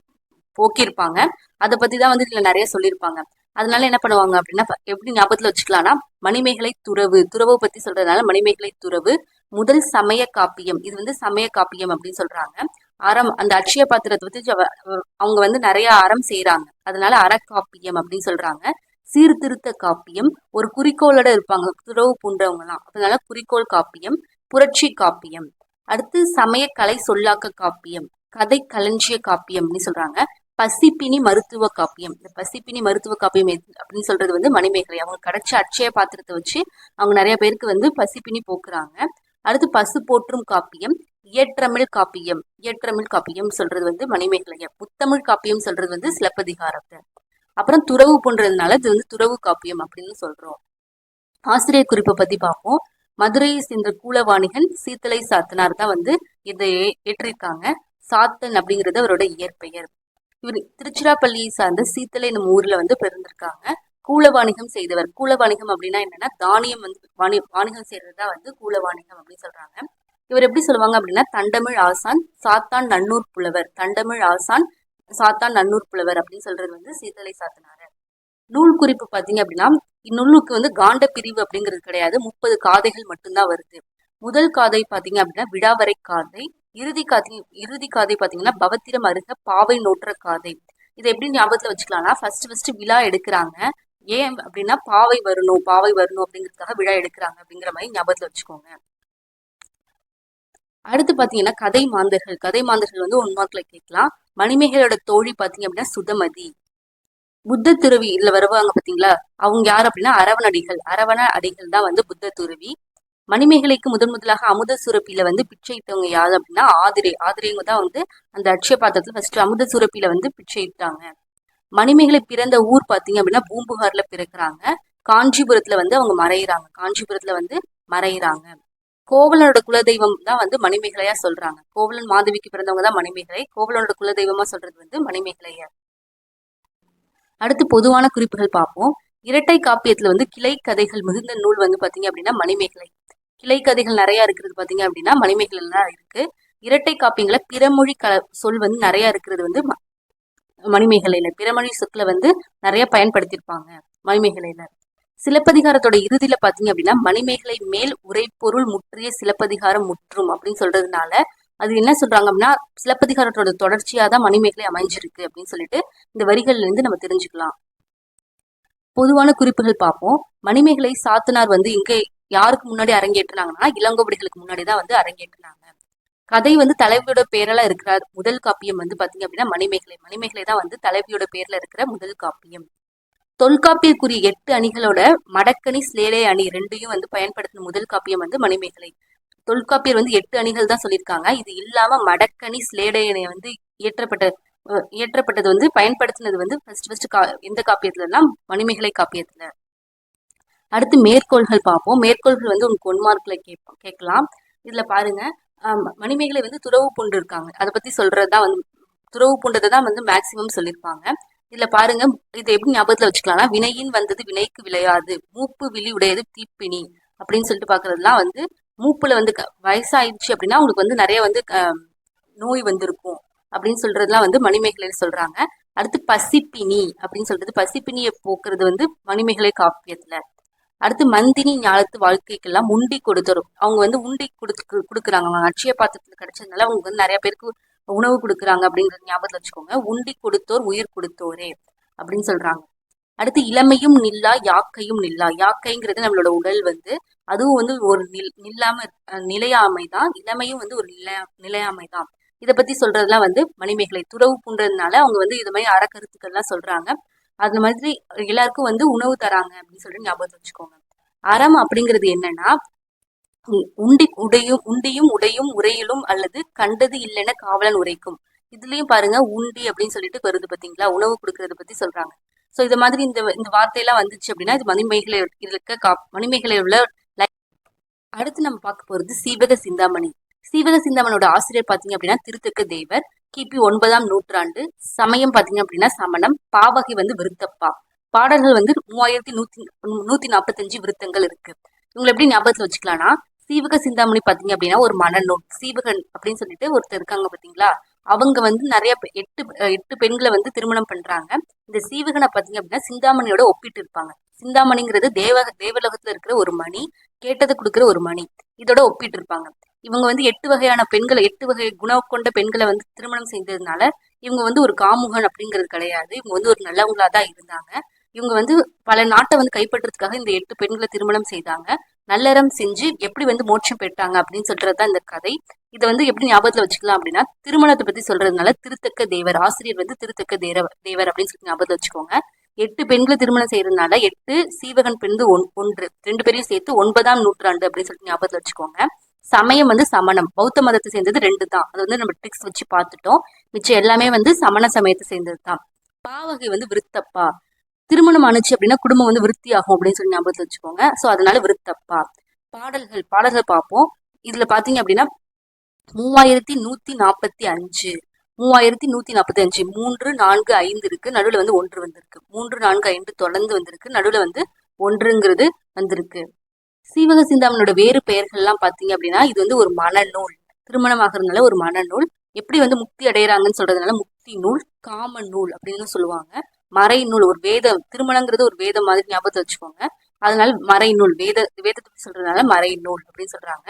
போக்கியிருப்பாங்க. அதை பத்தி தான் வந்து இதுல நிறைய சொல்லியிருப்பாங்க. அதனால என்ன பண்ணுவாங்க அப்படின்னா எப்படி ஞாபகத்துல வச்சுக்கலாம்னா மணிமேகலை துறவு துறவை பத்தி சொல்றதுனால மணிமேகலை துறவு முதல் சமய காப்பியம் இது வந்து சமய காப்பியம் அப்படின்னு சொல்றாங்க. அறம் அந்த அட்சய பாத்திரத்தை பத்தி அவங்க வந்து நிறைய அறம் செய்யறாங்க அதனால அறக்காப்பியம் அப்படின்னு சொல்றாங்க. சீர்திருத்த காப்பியம் ஒரு குறிக்கோளோட இருப்பாங்க துறவு பூண்டவங்க எல்லாம் அதனால குறிக்கோள் காப்பியம் புரட்சி காப்பியம். அடுத்து சமய கலை சொல்லாக்க காப்பியம் கதை களஞ்சிய காப்பியம் அப்படின்னு சொல்றாங்க. பசிப்பினி மருத்துவ காப்பியம். இந்த பசிப்பினி மருத்துவ காப்பியம் அப்படின்னு சொல்றது வந்து மணிமேகலை. அவங்க கிடைச்ச அட்சய பாத்திரத்தை வச்சு அவங்க நிறைய பேருக்கு வந்து பசிப்பினி போக்குறாங்க. அடுத்து பசு போற்றும் காப்பியம் இயற்றமிழ் காப்பியம். இயற்றமிழ் காப்பியம் சொல்றது வந்து மணிமேகலைய புத்தமிழ் காப்பியம் சொல்றது வந்து சிலப்பதிகாரத்தை. அப்புறம் துறவு போன்றதுனால இது வந்து துறவு காப்பியம் அப்படின்னு சொல்றோம். ஆசிரியர் குறிப்பை பத்தி பார்ப்போம். மதுரையை சென்ற கூலவாணிகன் சீத்தலை சாத்தனார் தான் வந்து இதை ஏற்றிருக்காங்க. சாத்தன் அப்படிங்கிறது அவரோட இயற்பெயர். இவர் திருச்சிராப்பள்ளியை சார்ந்த சீத்தலை நம்ம ஊர்ல வந்து பிறந்திருக்காங்க. கூல வாணிகம் செய்தவர். கூல வாணிகம் அப்படின்னா என்னன்னா தானியம் வந்து வாணி வாணிகம் செய்யறதா வந்து கூல வாணிகம் அப்படின்னு சொல்றாங்க. இவர் எப்படி சொல்லுவாங்க அப்படின்னா தண்டமிழ் ஆசான் சாத்தான் நன்னூர் புலவர். தண்டமிழ் ஆசான் சாத்தான் நன்னூர் புலவர் அப்படின்னு சொல்றது வந்து சீத்தலை சாத்தனாரு. நூல் குறிப்பு பார்த்தீங்க அப்படின்னா இந்நூலுக்கு வந்து காண்ட பிரிவு அப்படிங்கிறது கிடையாது. முப்பது காதைகள் மட்டும்தான் வருது. முதல் காதை பார்த்தீங்க அப்படின்னா விடாவரை காதை இறுதி கதை இறுதி காதை பார்த்தீங்கன்னா பவத்திரம் அருக பாவை நோற்ற காதை. இதை எப்படி ஞாபகத்தில் வச்சுக்கலாம்னா ஃபர்ஸ்ட் ஃபர்ஸ்ட் விழா எடுக்கிறாங்க. ஏன் அப்படின்னா பாவை வரணும் பாவை வரணும் அப்படிங்கிறதுக்காக விழா எடுக்கிறாங்க அப்படிங்கிற மாதிரி ஞாபகத்தில் வச்சுக்கோங்க. அடுத்து பார்த்தீங்கன்னா கதை மாந்தர்கள். கதை மாந்தர்கள் வந்து ஒன் மார்க்ல கேட்கலாம். மணிமேகலோட தோழி பார்த்தீங்க அப்படின்னா சுதமதி. புத்த துறவி இதுல வருவாங்க பாத்தீங்களா அவங்க யார் அப்படின்னா அரவண அடிகள் அரவண அடிகள் தான் வந்து புத்த துறவி. மணிமேகலைக்கு முதன் முதலாக அமுத சுரப்பியில வந்து பிச்சை இட்டவங்க யாரு அப்படின்னா ஆதிரை. ஆதிரைங்க தான் வந்து அந்த அட்சய பாத்திரத்துல ஃபர்ஸ்ட் அமுத சுரப்பியில வந்து பிச்சை இட்டாங்க மணிமேகலை பிறந்த ஊர் பாத்தீங்க அப்படின்னா பூம்புகார்ல பிறக்கிறாங்க. காஞ்சிபுரத்துல வந்து அவங்க மறையிறாங்க. காஞ்சிபுரத்துல வந்து மறையிறாங்க. கோவலனோட குலதெய்வம் தான் வந்து மணிமேகலையா சொல்றாங்க. கோவலன் மாதவிக்கு பிறந்தவங்க தான் மணிமேகலை. கோவலனோட குலதெய்வமா சொல்றது வந்து மணிமேகலையர் அடுத்து பொதுவான குறிப்புகள் பார்ப்போம். இரட்டை காப்பியத்துல வந்து கிளை கதைகள் மிகுந்த நூல் வந்து பாத்தீங்க அப்படின்னா மணிமேகலை. கிளை கதைகள் நிறைய இருக்கிறது பாத்தீங்க அப்படின்னா மணிமேகலை தான் இருக்கு. இரட்டை காப்பியங்கள பிறமொழி க சொல் வந்து நிறைய இருக்கிறது வந்து மணிமேகலையில பிறமொழி சொற்களை வந்து நிறைய பயன்படுத்தியிருப்பாங்க மணிமேகலையில. சிலப்பதிகாரத்தோட இறுதியில பாத்தீங்க அப்படின்னா மணிமேகலை மேல் உரைப்பொருள் முற்றிய சிலப்பதிகாரம் முற்றும் அப்படின்னு சொல்றதுனால அது என்ன சொல்றாங்க அப்படின்னா சிலப்பதிகாரத்தோட தொடர்ச்சியா தான் மணிமேகலை அமைஞ்சிருக்கு அப்படின்னு சொல்லிட்டு இந்த வரிகள்ல இருந்து நம்ம தெரிஞ்சுக்கலாம். பொதுவான குறிப்புகள் பார்ப்போம். மணிமேகலை சாத்தனார் வந்து இங்கே யாருக்கு முன்னாடி அரங்கேற்றினாங்கன்னா இளங்கோவடிகளுக்கு முன்னாடி தான் வந்து அரங்கேற்றினாங்க. கதை வந்து தலைவியோட பேரெல்லாம் இருக்கிற முதல் காப்பியம் வந்து பாத்தீங்க அப்படின்னா மணிமேகலை. மணிமேகலை தான் வந்து தலைவியோட பேர்ல இருக்கிற முதல் காப்பியம். தொல்காப்பியக்குரிய எட்டு அணிகளோட மடக்கணி ஸ்லேலே அணி ரெண்டையும் வந்து பயன்படுத்தின முதல் காப்பியம் வந்து மணிமேகலை. தொல்காப்பியர் வந்து எட்டு அணிகள் தான் சொல்லியிருக்காங்க. இது இல்லாம மடக்கணி ஸ்லேடை அணி வந்து இயற்றப்பட்ட இயற்றப்பட்டது வந்து பயன்படுத்தினது வந்து ஃபர்ஸ்ட் ஃபர்ஸ்ட் கா எந்த காப்பியத்துலன்னா மணிமேகலை காப்பியத்துல. அடுத்து மேற்கோள்கள் பார்ப்போம். மேற்கோள்கள் வந்து உங்களுக்கு ஒன் மார்க்கில் கேட்போம். கேட்கலாம். இதுல பாருங்க. மணிமேகலை வந்து துறவு பூண்டு இருக்காங்க. அதை பத்தி சொல்றதுதான் வந்து துறவு பூண்டதை தான் வந்து மேக்சிமம் சொல்லியிருப்பாங்க. இதுல பாருங்க இதை எப்படி ஞாபகத்துல வச்சுக்கலாம்னா வினையின் வந்தது வினைக்கு விளையாது. மூப்பு விழி உடையது தீப்பினி அப்படின்னு சொல்லிட்டு பாக்குறதுலாம் வந்து மூப்புல வந்து வயசாயிடுச்சு அப்படின்னா உங்களுக்கு வந்து நிறைய வந்து நோய் வந்திருக்கும் அப்படின்னு சொல்றதுலாம் வந்து மணிமேகலையில சொல்றாங்க. அடுத்து பசிப்பினி அப்படின்னு சொல்றது. பசிப்பினியை போக்குறது வந்து மணிமேகலை காப்பியத்துல. அடுத்து மந்தினி ஞாலத்து வாழ்க்கைக்கெல்லாம் உண்டி கொடுத்துரும். அவங்க வந்து உண்டி கொடுத்து கொடுக்குறாங்க அட்சய பாத்திரத்துல கிடைச்சதுனால அவங்க வந்து நிறைய பேருக்கு உணவு கொடுக்குறாங்க அப்படிங்கிறது ஞாபகத்தில் வச்சுக்கோங்க. உண்டி கொடுத்தோர் உயிர் கொடுத்தோரே அப்படின்னு சொல்றாங்க. அடுத்து இளமையும் நில்லா யாக்கையும் நில்லா. யாக்கைங்கிறது நம்மளோட உடல் வந்து அதுவும் வந்து ஒரு நில் நில்லாம நிலையாமை தான் இளமையும் வந்து ஒரு நிலையா நிலையாமை தான் இதை பத்தி சொல்றதுலாம் வந்து மணிமேகலை துறவு புன்றதுனால அவங்க வந்து இது மாதிரி அறக்கருத்துக்கள்லாம் சொல்றாங்க. அது மாதிரி எல்லாருக்கும் வந்து உணவு தராங்க அப்படின்னு சொல்லிட்டு ஞாபகத்தை வச்சுக்கோங்க. அறம் அப்படிங்கிறது என்னன்னா உண்டி உடையும் உண்டியும் உடையும் உரையிலும் அல்லது கண்டது இல்லைன்னு காவலன் உரைக்கும். இதுலயும் பாருங்க உண்டி அப்படின்னு சொல்லிட்டு வருது பாத்தீங்களா? உணவு கொடுக்கறத பத்தி சொல்றாங்க. சோ இது மாதிரி இந்த இந்த வார்த்தையெல்லாம் வந்துச்சு அப்படின்னா இது மணிமேகலை இருக்க கா மணிமேகலை உள்ள அடுத்து நம்ம பார்க்க போறது சீவக சிந்தாமணி. சீவக சிந்தாமனோட ஆசிரியர் பாத்தீங்க அப்படின்னா திருத்தக்க தேவர். கிபி ஒன்பதாம் நூற்றாண்டு சமயம் பார்த்தீங்க அப்படின்னா சமணம் பாவகை வந்து விருத்தப்பா. பாடல்கள் வந்து மூவாயிரத்தி நூத்தி நூத்தி நாற்பத்தஞ்சு விருத்தங்கள் இருக்கு. இவங்களை எப்படி ஞாபகத்துல வச்சுக்கலாம்னா சீவக சிந்தாமணி பாத்தீங்க அப்படின்னா ஒரு மனநூல் சீவகன் அப்படின்னு சொல்லிட்டு ஒருத்தர் இருக்காங்க பாத்தீங்களா அவங்க வந்து நிறைய எட்டு எட்டு பெண்களை வந்து திருமணம் பண்றாங்க. இந்த சீவகனை பாத்தீங்க அப்படின்னா சிந்தாமணியோட ஒப்பிட்டு இருப்பாங்க. சிந்தாமணிங்கிறது தேவ தேவலோகத்துல இருக்கிற ஒரு மணி கேட்டதை கொடுக்குற ஒரு மணி இதோட ஒப்பிட்டு இருப்பாங்க. இவங்க வந்து எட்டு வகையான பெண்களை எட்டு வகை குணம் கொண்ட பெண்களை வந்து திருமணம் செய்ததுனால இவங்க வந்து ஒரு காமுகன் அப்படிங்கிறது கிடையாது. இவங்க வந்து ஒரு நல்லவங்களா தான் இருந்தாங்க. இவங்க வந்து பல நாட்டை வந்து கைப்பற்றுறதுக்காக இந்த எட்டு பெண்களை திருமணம் செய்தாங்க. நல்லறம் செஞ்சு எப்படி வந்து மோட்சம் பெற்றாங்க அப்படின்னு சொல்றதுதான் இந்த கதை. இதை வந்து எப்படி ஞாபகத்துல வச்சுக்கலாம் அப்படின்னா திருமணத்தை பத்தி சொல்றதுனால திருத்தக்க தேவர் ஆசிரியர் வந்து திருத்தக்க தேவர் தேவர் அப்படின்னு சொல்லி ஞாபகத்துல வச்சுக்கோங்க. எட்டு பெண்களை திருமணம் செய்யறதுனால எட்டு சீவகன் பெண் ஒன் ஒன்று ரெண்டு பேரையும் சேர்த்து ஒன்பதாம் நூற்றாண்டு அப்படின்னு சொல்லி ஞாபகத்துல வச்சுக்கோங்க. சமயம் வந்து சமணம். பௌத்த மதத்தை சேர்ந்தது ரெண்டு தான் அது வந்து நம்ம ட்ரிக்ஸ் வச்சு பார்த்துட்டோம். மிச்சம் எல்லாமே வந்து சமண சமயத்தை சேர்ந்தது தான் பாவகை வந்து விருத்தப்பா. திருமணம் ஆணுச்சு அப்படின்னா குடும்பம் வந்து விருத்தி ஆகும் அப்படின்னு சொல்லி ஞாபகத்தில் வச்சுக்கோங்க. ஸோ அதனால விருத்தப்பா. பாடல்கள் பாடல்கள் பார்ப்போம். இதுல பாத்தீங்க அப்படின்னா மூவாயிரத்தி நூத்தி நாற்பத்தி அஞ்சு. மூவாயிரத்தி நூத்தி நாற்பத்தி அஞ்சு. மூன்று நான்கு ஐந்து இருக்கு. நடுவில் வந்து ஒன்று வந்திருக்கு. மூன்று நான்கு ஐந்து தொடர்ந்து வந்திருக்கு. நடுவில் வந்து ஒன்றுங்கிறது வந்திருக்கு. சீவக சிந்தாமனோட வேறு பெயர்கள்லாம் பார்த்தீங்க அப்படின்னா இது வந்து ஒரு மனநூல். திருமணம் ஆகிறதுனால ஒரு மனநூல். எப்படி வந்து முக்தி அடைகிறாங்கன்னு சொல்றதுனால முக்தி நூல் காம நூல் அப்படின்னு சொல்லுவாங்க. மறை நூல் ஒரு வேதம் திருமணங்கிறது ஒரு வேதம் மாதிரி ஞாபகத்தை வச்சுக்கோங்க. அதனால மறை நூல் வேத வேதத்தை சொல்றதுனால மறை நூல் அப்படின்னு சொல்றாங்க.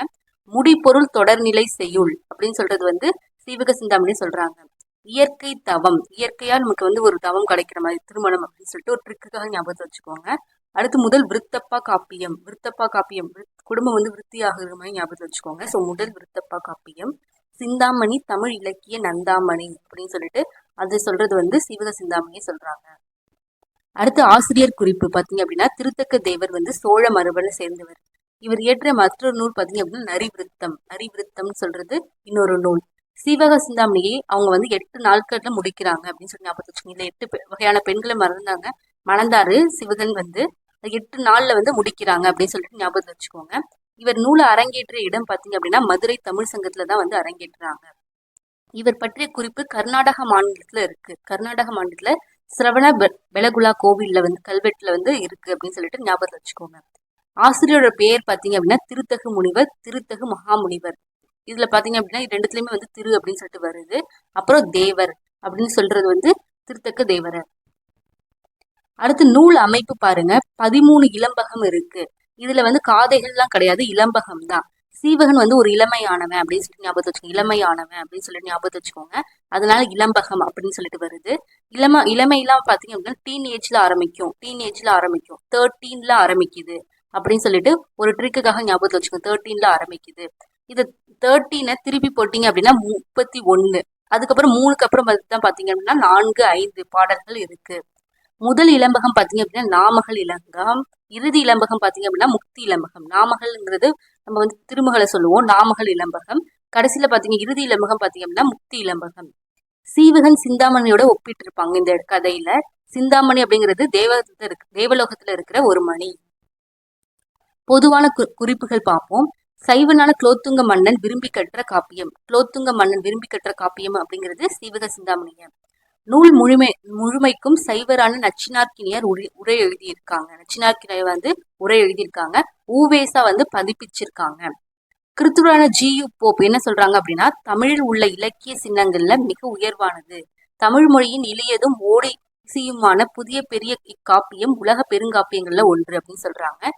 முடிப்பொருள் தொடர்நிலை செய்யுள் அப்படின்னு சொல்றது வந்து சீவக சிந்தாமணி சொல்றாங்க. இயற்கை தவம். இயற்கையா நமக்கு வந்து ஒரு தவம் கிடைக்கிற மாதிரி திருமணம் அப்படின்னு சொல்லிட்டு ஒரு ட்ரிக்குக்காக ஞாபகத்தை வச்சுக்கோங்க. அடுத்து முதல் விருத்தப்பா காப்பியம். விருத்தப்பா காப்பியம். குடும்பம் வந்து விருத்தியாகிற மாதிரி ஞாபகத்தை வச்சுக்கோங்க. ஸோ முதல் விருத்தப்பா காப்பியம். சிந்தாமணி தமிழ் இலக்கிய நந்தாமணி அப்படின்னு சொல்லிட்டு அது சொல்றது வந்து சீவக சிந்தாமணியை சொல்றாங்க. அடுத்து ஆசிரியர் குறிப்பு பார்த்தீங்க அப்படின்னா திருத்தக்க தேவர் வந்து சோழ மரபனை சேர்ந்தவர். இவர் இயற்ற மற்றொரு நூல் பார்த்தீங்க அப்படின்னா நரிவிருத்தம். நரிவிருத்தம்னு சொல்றது இன்னொரு நூல். சீவக சிந்தாமணியை அவங்க வந்து எட்டு நாட்கள்ல முடிக்கிறாங்க அப்படின்னு சொல்லி ஞாபகம் வச்சுக்கோங்க. எட்டு பெ- வகையான பெண்களை மறந்தாங்க. மணந்தாரு சிவகன் வந்து எட்டு நாள்ல வந்து முடிக்கிறாங்க அப்படின்னு சொல்லிட்டு ஞாபகத்தில் வச்சுக்கோங்க. இவர் நூலை அரங்கேற்றிய இடம் பார்த்தீங்க அப்படின்னா மதுரை தமிழ் சங்கத்தில் தான் வந்து அரங்கேற்றுறாங்க இவர் பற்றிய குறிப்பு கர்நாடக மாநிலத்துல இருக்கு. கர்நாடக மாநிலத்துல சிரவண பெ- பெலகுலா கோவில்ல வந்து கல்வெட்டுல வந்து இருக்கு அப்படின்னு சொல்லிட்டு ஞாபகத்தில் வச்சுக்கோங்க. ஆசிரியரோட பெயர் பார்த்தீங்க அப்படின்னா திருத்தகு முனிவர் திருத்தகு மகாமுனிவர். இதுல பாத்தீங்க அப்படின்னா இது ரெண்டுத்துலயுமே வந்து திரு அப்படின்னு சொல்லிட்டு வருது. அப்புறம் தேவர் அப்படின்னு சொல்றது வந்து திருத்தக்க தேவரர். அடுத்து நூல் அமைப்பு பாருங்க. பதிமூணு இளம்பகம் இருக்கு. இதுல வந்து காதைகள்லாம் கிடையாது. இளம்பகம் தான். சீவகன் வந்து ஒரு இளமையானவன் அப்படின்னு சொல்லி ஞாபகத்தை வச்சுக்கோங்க. இளமையானவன் அப்படின்னு சொல்லிட்டு ஞாபகத்தை வச்சுக்கோங்க. அதனால இளம்பகம் அப்படின்னு சொல்லிட்டு வருது. இளம இளமையெல்லாம் பாத்தீங்க அப்படின்னா டீன் ஏஜ்ல ஆரம்பிக்கும். டீன் ஏஜ்ல ஆரம்பிக்கும் தேர்ட்டீன்ல ஆரம்பிக்குது அப்படின்னு சொல்லிட்டு ஒரு ட்ரிக்குக்காக ஞாபகத்தை வச்சுக்கோங்க. தேர்ட்டீன்ல ஆரம்பிக்குது. இது தேர்ட்டீனை திருப்பி போட்டீங்க அப்படின்னா முப்பத்தி ஒன்னு அதுக்கப்புறம் மூணுக்கு அப்புறம் தான் பார்த்தீங்க அப்படின்னா நான்கு ஐந்து பாடல்கள் இருக்கு. முதல் இளம்பகம் பார்த்தீங்க அப்படின்னா நாமகள் இலங்கம் இறுதி இளம்பகம் பார்த்தீங்க அப்படின்னா முக்தி இளம்பகம் நாமகள்ங்கிறது நம்ம வந்து திருமகளை சொல்லுவோம் நாமகள் இளம்பகம் கடைசியில் பார்த்தீங்க இறுதி இளம்பகம் பார்த்தீங்க அப்படின்னா முக்தி இளம்பகம் சீவகன் சிந்தாமணியோட ஒப்பிட்டு இருப்பாங்க இந்த கதையில. சிந்தாமணி அப்படிங்கிறது தேவலோகத்துல இருக்கு தேவலோகத்துல இருக்கிற ஒரு மணி. பொதுவான கு- குறிப்புகள் பார்ப்போம். சைவனான குலோத்துங்க மன்னன் விரும்பி கற்ற காப்பியம். குலோத்துங்க மன்னன் விரும்பி கற்ற காப்பியம் அப்படிங்கிறது சீவக சிந்தாமணியம் நூல் முழுமை முழுமைக்கும் சைவரான நச்சினார்க்கினியர் உரை உரை எழுதியிருக்காங்க. நச்சினார்க்கினியர் வந்து உரை எழுதியிருக்காங்க. ஊவேசா வந்து பதிப்பிச்சிருக்காங்க. கிறித்துவரான ஜியு போப் என்ன சொல்றாங்க அப்படின்னா தமிழில் உள்ள இலக்கிய சின்னங்கள்ல மிக உயர்வானது. தமிழ் மொழியின் இளையதும் ஓடிசியுமான புதிய பெரிய இக்காப்பியம் உலக பெருங்காப்பியங்கள்ல ஒன்று அப்படின்னு சொல்றாங்க.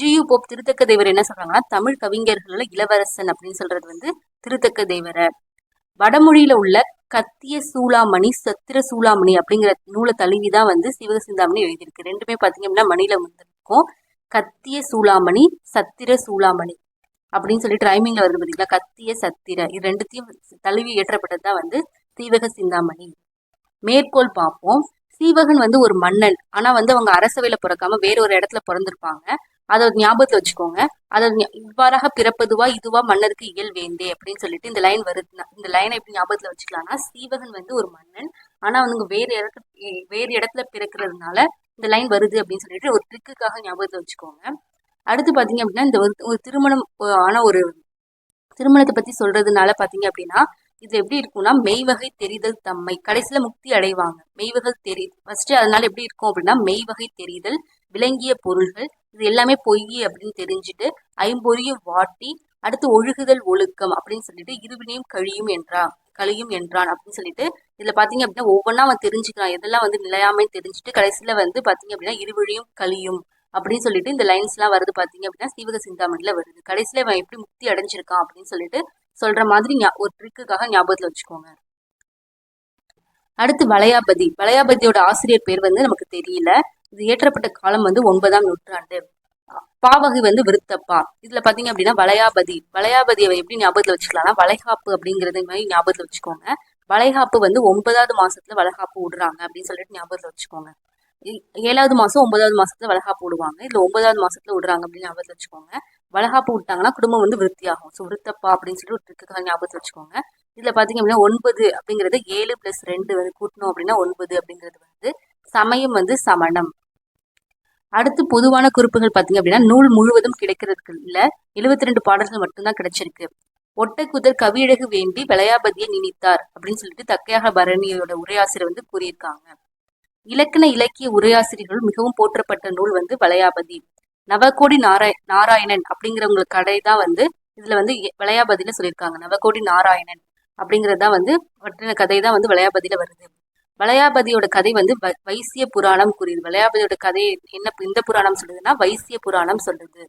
ஜியு போப் திருத்தக்க தேவர் என்ன சொல்றாங்கன்னா தமிழ் கவிஞர்கள்ல இளவரசன் அப்படின்னு சொல்றது வந்து திருத்தக்க தேவரை. வடமொழியில உள்ள கத்திய சூளாமணி சத்திர சூளாமணி அப்படிங்கிற நூலை தழுவி தான் வந்து சிவக சிந்தாமணி எழுதியிருக்கு. ரெண்டுமே பாத்தீங்க அப்படின்னா மணியில வந்திருக்கும் கத்திய சூளாமணி சத்திர சூளாமணி அப்படின்னு சொல்லிட்டு ரைமிங்ல வருது பாத்தீங்களா? கத்திய சத்திர இது ரெண்டுத்தையும் தழுவி இயற்றப்பட்டது தான் வந்து சீவக சிந்தாமணி. மேற்கோள் பார்ப்போம். சீவகன் வந்து ஒரு மன்னன். ஆனா வந்து அவங்க அரசவையில பிறக்காம வேற ஒரு இடத்துல பிறந்திருப்பாங்க. அதை ஞாபகத்தை வச்சுக்கோங்க. அதை இவ்வாறாக பிறப்பதுவா இதுவா மன்னருக்கு இயல் வேந்தே அப்படின்னு சொல்லிட்டு இந்த லைன் வருதுன்னா இந்த லைனை எப்படி ஞாபகத்துல வச்சுக்கலாம்னா சீவகன் வந்து ஒரு மன்னன். ஆனா அவங்க வேற இடத்துல வேறு இடத்துல பிறக்கிறதுனால இந்த லைன் வருது அப்படின்னு சொல்லிட்டு ஒரு ட்ரிக்குக்காக ஞாபகத்துல வச்சுக்கோங்க. அடுத்து பாத்தீங்க அப்படின்னா இந்த ஒரு திருமணம் அஹ், ஆன ஒரு திருமணத்தை பத்தி சொல்றதுனால பாத்தீங்க அப்படின்னா இது எப்படி இருக்கும்னா மெய்வகை தெரிதல் தம்மை. கடைசியில முக்தி அடைவாங்க. மெய்வகை தெரி ஃபர்ஸ்ட் அதனால எப்படி இருக்கும் அப்படின்னா மெய்வகை தெரிதல் விளங்கிய பொருள்கள் இது எல்லாமே பொய் அப்படின்னு தெரிஞ்சுட்டு ஐம்பொறியும் வாட்டி அடுத்து ஒழுகுதல் ஒழுக்கம் அப்படின்னு சொல்லிட்டு இருவினையும் கழியும் என்றா கழியும் என்றான் அப்படின்னு சொல்லிட்டு இதுல பாத்தீங்க அப்படின்னா ஒவ்வொன்றா அவன் தெரிஞ்சுக்கிறான். எதெல்லாம் வந்து நிலையாமை தெரிஞ்சுட்டு கடைசியில வந்து பாத்தீங்க அப்படின்னா இருவிழியும் கழியும் அப்படின்னு சொல்லிட்டு இந்த லைன்ஸ் எல்லாம் வருது பாத்தீங்க அப்படின்னா சீவக சிந்தாமணில வருது. கடைசியில அவன் எப்படி முக்தி அடைஞ்சிருக்கான் அப்படின்னு சொல்லிட்டு சொல்ற மாதிரி ஞா- ஒரு ட்ரிக்குக்காக ஞாபகத்துல வச்சுக்கோங்க. அடுத்து வளையாபதி. வளையாபதியோட ஆசிரியர் பேர் வந்து நமக்கு தெரியல. இது இயற்றப்பட்ட காலம் வந்து ஒன்பதாம் நூற்றாண்டு. பாவகை வந்து விருத்தப்பா. இதுல பாத்தீங்க அப்படின்னா வளையாபதி. வளையாபதியை எப்படி ஞாபகத்துல வச்சுக்கலாம்னா வளைகாப்பு அப்படிங்கறது மாதிரி ஞாபகத்துல வச்சுக்கோங்க. வளைகாப்பு வந்து ஒன்பதாவது மாசத்துல வளைகாப்பு விடுறாங்க அப்படின்னு சொல்லிட்டு ஞாபகத்துல வச்சுக்கோங்க. ஏ- ஏழாவது மாசம் ஒன்பதாவது மாசத்துல வளைகாப்பு விடுவாங்க இதுல ஒன்பதாவது மாசத்துல விடுறாங்க அப்படின்னு ஞாபகத்துல வச்சுக்கோங்க. வளைகாப்பு விட்டாங்கன்னா குடும்பம் வந்து விருத்தியாகும். ஸோ விருத்தப்பா அப்படின்னு சொல்லிட்டு ஒரு ட்ரிக்குக்காக ஞாபகத்துல வச்சுக்கோங்க. இதுல பாத்தீங்க அப்படின்னா ஒன்பது அப்படிங்கிறது ஏழு பிளஸ் ரெண்டு வந்து கூட்டணும் அப்படின்னா ஒன்பது அப்படிங்கிறது வந்து சமயம் வந்து சமணம். அடுத்து பொதுவான குறிப்புகள் பார்த்தீங்க அப்படின்னா நூல் முழுவதும் கிடைக்கிறதுக்கு இல்லை எழுபத்தி ரெண்டு பாடல்கள் மட்டும்தான் கிடைச்சிருக்கு. ஒட்டக்குதர் கவியழகு வேண்டி வளையாபதியை நினைத்தார் அப்படின்னு சொல்லிட்டு தக்கையாக பரணியோட உரையாசிரியர் வந்து கூறியிருக்காங்க. இலக்கண இலக்கிய உரையாசிரியர்கள் மிகவும் போற்றப்பட்ட நூல் வந்து வளையாபதி. நவகோடி நாராய நாராயணன் அப்படிங்கிறவங்க கடை தான் வந்து இதுல வந்து விளையாபதியில சொல்லியிருக்காங்க. நவகோடி நாராயணன் அப்படிங்கிறது தான் வந்து பற்றின கதை தான் வந்து வளையாபதியில வருது. வளையாபதியோட கதை வந்து வைசிய புராணம் கூறியது. வளையாபதியோட கதை என்ன இந்த புராணம் சொல்லுதுன்னா வைசிய புராணம் சொல்லுது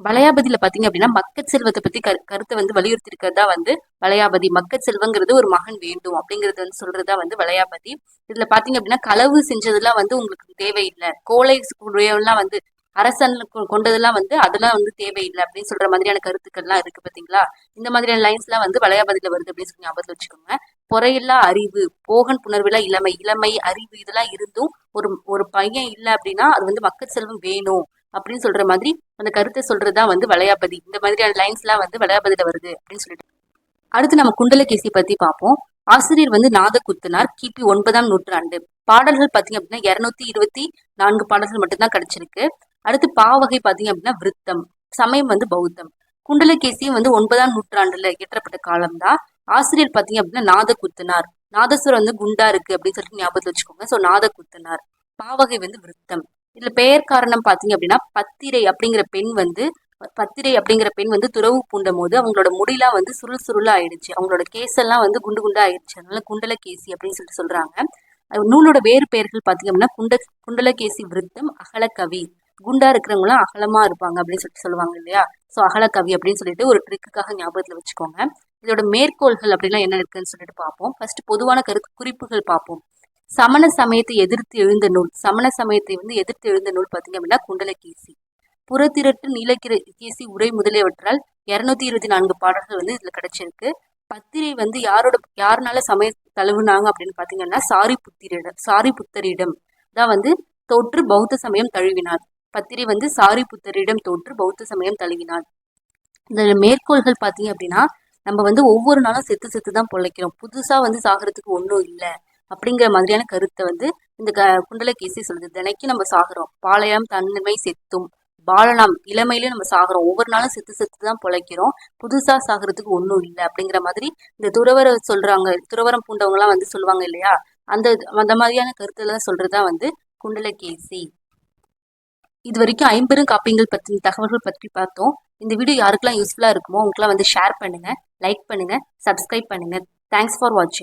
வளையாபதியில பாத்தீங்க அப்படின்னா மக்கட் செல்வத்தை பத்தி கரு கருத்தை வந்து வலியுறுத்தி இருக்கிறதா வந்து வளையாபதி. மக்கட் செல்வங்கிறது ஒரு மகன் வேண்டும் அப்படிங்கறது வந்து சொல்றதா வந்து வளையாபதி. இதுல பாத்தீங்க அப்படின்னா களவு செஞ்சதெல்லாம் வந்து உங்களுக்கு தேவையில்லை. கோலை எல்லாம் வந்து அரசன் கொ- கொண்டதெல்லாம் வந்து அதெல்லாம் வந்து தேவையில்லை அப்படின்னு சொல்ற மாதிரியான கருத்துக்கள்லாம் இருக்கு பாத்தீங்களா? இந்த மாதிரியான லைன்ஸ் எல்லாம் வந்து வளையாபதியில வருது அப்படின்னு சொல்லி ஞாபகத்தில் வச்சுக்கோங்க. பொறையில்லா அறிவு போகன் புணர்விலா இளமை இளமை அறிவு இதெல்லாம் இருந்தும் ஒரு ஒரு பையன் இல்லை அப்படின்னா அது வந்து மக்கள் செல்வம் வேணும் அப்படின்னு சொல்ற மாதிரி அந்த கருத்தை சொல்றதுதான் வந்து வளையாபதி. இந்த மாதிரியான லைன்ஸ்லாம் வந்து வளையாபதியில வருது அப்படின்னு சொல்லிட்டு. அடுத்து நம்ம குண்டலகேசி பத்தி பார்ப்போம். ஆசிரியர் வந்து நாதகுத்தனார் கிபி ஒன்பதாம் நூற்றாண்டு. பாடல்கள் பார்த்தீங்க அப்படின்னா இருநூத்தி இருபத்தி நான்கு பாடல்கள் மட்டும்தான் கிடைச்சிருக்கு. அடுத்து பாவகை பார்த்தீங்க அப்படின்னா விருத்தம் சமயம் வந்து பௌத்தம். குண்டலகேசியும் வந்து ஒன்பதாம் நூற்றாண்டுல இயற்றப்பட்ட காலம்தான் ஆசிரியர் பார்த்தீங்க அப்படின்னா நாதகுத்தனார். நாதஸ்வரம் வந்து குண்டா இருக்கு அப்படின்னு சொல்லிட்டு ஞாபகத்தில் வச்சுக்கோங்க. சோ நாதக்குத்துனார் பாவகை வந்து விருத்தம். இதுல பெயர் காரணம் பார்த்தீங்க அப்படின்னா பத்திரை அப்படிங்கிற பெண் வந்து பத்திரை அப்படிங்கிற பெண் வந்து துறவு பூண்டும் போது அவங்களோட முடியெல்லாம் வந்து சுருள் சுருளா ஆயிடுச்சு. அவங்களோட கேசெல்லாம் வந்து குண்டு குண்டா ஆயிடுச்சு. அதனால குண்டலகேசி அப்படின்னு சொல்லிட்டு சொல்றாங்க. நூலோட வேறு பெயர்கள் பார்த்தீங்க அப்படின்னா குண்ட குண்டலகேசி விருத்தம் அகலக்கவி குண்டா இருக்கிறவங்களாம் அகலமா இருப்பாங்க அப்படின்னு சொல்லிட்டு சொல்லுவாங்க இல்லையா? ஸோ அகலக்கவி அப்படின்னு சொல்லிட்டு ஒரு ட்ரிக்குக்காக ஞாபகத்தில் வச்சுக்கோங்க. இதோட மேற்கோள்கள் அப்படிலாம் என்ன இருக்குன்னு சொல்லிட்டு பார்ப்போம். ஃபர்ஸ்ட் பொதுவான கருத்து குறிப்புகள் பார்ப்போம். சமண சமயத்தை எதிர்த்து எழுந்த நூல். சமண சமயத்தை வந்து எதிர்த்து எழுந்த நூல் பார்த்தீங்க அப்படின்னா குண்டலகேசி. புறத்திரட்டு நீலக்கிர கேசி உரை முதலியவற்றால் இரநூத்தி இருபத்தி நான்கு பாடல்கள் வந்து இதில் கிடைச்சிருக்கு. பத்திரை வந்து யாரோட யாருனால சமய தழுவுனாங்க அப்படின்னு பார்த்தீங்கன்னா சாரி புத்திரிடம் சாரி புத்தரிடம் தான் வந்து தோற்று பௌத்த சமயம் தழுவினார். பத்திரி வந்து சாரி புத்தரிடம் தோற்று பௌத்த சமயம் தழுவினார் இந்த மேற்கோள்கள் பார்த்தீங்க அப்படின்னா நம்ம வந்து ஒவ்வொரு நாளும் செத்து செத்து தான் பொழைக்கிறோம். புதுசா வந்து சாகிறதுக்கு ஒன்றும் இல்லை. அப்படிங்கிற மாதிரியான கருத்தை வந்து இந்த க குண்டலகேசி சொல்லுது. தினைக்கும் நம்ம சாகிறோம். பாளையம் தன்மை செத்தும். பாலனாம் இளமையிலே நம்ம சாகிறோம். ஒவ்வொரு நாளும் செத்து செத்து தான் பொழைக்கிறோம். புதுசா சாகிறதுக்கு ஒன்றும் இல்லை அப்படிங்கிற மாதிரி இந்த துறவர சொல்றாங்க. துறவரம் பூண்டவங்கலாம் வந்து சொல்லுவாங்க இல்லையா? அந்த அந்த மாதிரியான கருத்துல சொல்றதா வந்து குண்டலகேசி. இது வரைக்கும் ஐம்பெரும் காப்பியங்கள் பற்றின தகவல்கள் பற்றி பார்த்தோம். இந்த வீடியோ யாருக்கெல்லாம் யூஸ்ஃபுல்லாக இருக்குமோ உங்களுக்குலாம் வந்து ஷேர் பண்ணுங்கள் லைக் பண்ணுங்கள் சப்ஸ்கிரைப் பண்ணுங்க. தேங்க்ஸ் ஃபார் வாட்சிங்